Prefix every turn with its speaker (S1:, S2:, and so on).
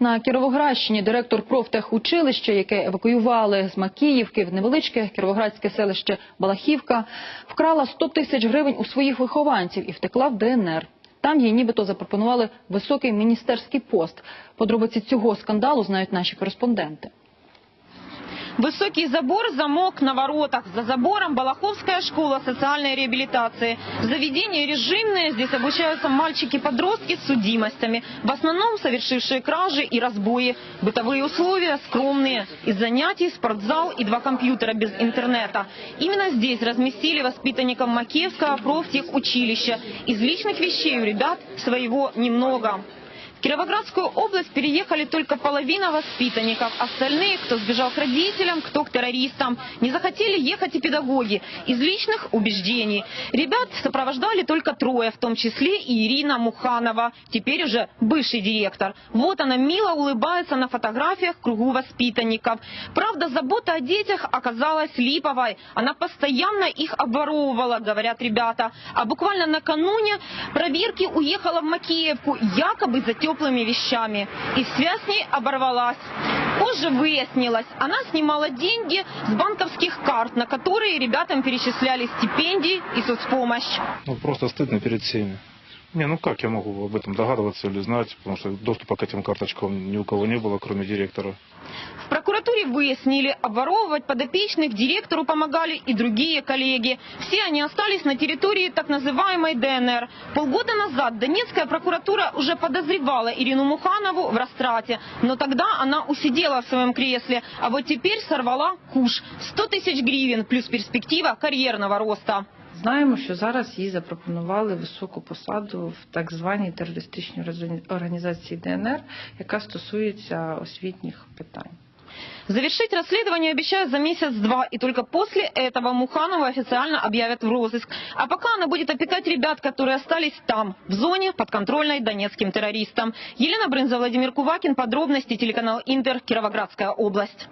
S1: На Кіровоградщині директор профтехучилища, яке евакуювали з Макіївки в невеличке кіровоградське селище Балахівка, вкрала 100 тисяч гривень у своїх вихованців і втекла в ДНР. Там їй нібито запропонували високий міністерський пост. Подробиці цього скандалу знають наші кореспонденти.
S2: Высокий забор, замок на воротах. За забором Балаховская школа социальной реабилитации. Заведение режимное. Здесь обучаются мальчики-подростки с судимостями. В основном совершившие кражи и разбои. Бытовые условия скромные. Из занятий спортзал и два компьютера без интернета. Именно здесь разместили воспитанников Макеевского профтехучилища. Из личных вещей у ребят своего немного. В Кировоградскую область переехали только половина воспитанников. Остальные, кто сбежал к родителям, кто к террористам. Не захотели ехать и педагоги. Из личных убеждений. Ребят сопровождали только трое, в том числе и Ирина Муханова, теперь уже бывший директор. Вот она мило улыбается на фотографиях кругу воспитанников. Правда, забота о детях оказалась липовой. Она постоянно их обворовывала, говорят ребята. А буквально накануне проверки уехала в Макеевку, якобы за теплыми вещами. И связь с ней оборвалась. Позже выяснилось, она снимала деньги с банковских карт, на которые ребятам перечисляли стипендии и соцпомощь.
S3: Ну, просто стыдно перед всеми. Не, ну как я могу об этом догадываться или знать, потому что доступа к этим карточкам ни у кого не было, кроме директора.
S2: В прокуратуре выяснили, обворовывать подопечных директору помогали и другие коллеги. Все они остались на территории так называемой ДНР. Полгода назад Донецкая прокуратура уже подозревала Ирину Муханову в растрате, но тогда она усидела в своем кресле, а вот теперь сорвала куш. 100 тысяч гривен плюс перспектива карьерного роста.
S4: Знаємо, що зараз їй запропонували високу посаду в так званій терористичній органі- організації ДНР, яка стосується освітніх питань.
S2: Завершить расследование обещают за месяц-два, и только после этого Муханову официально объявят в розыск. А пока она будет опекать ребят, которые остались там, в зоне, подконтрольной донецким террористам. Елена Брынза, Владимир Кувакин, подробности, телеканал Интер, Кировоградская область.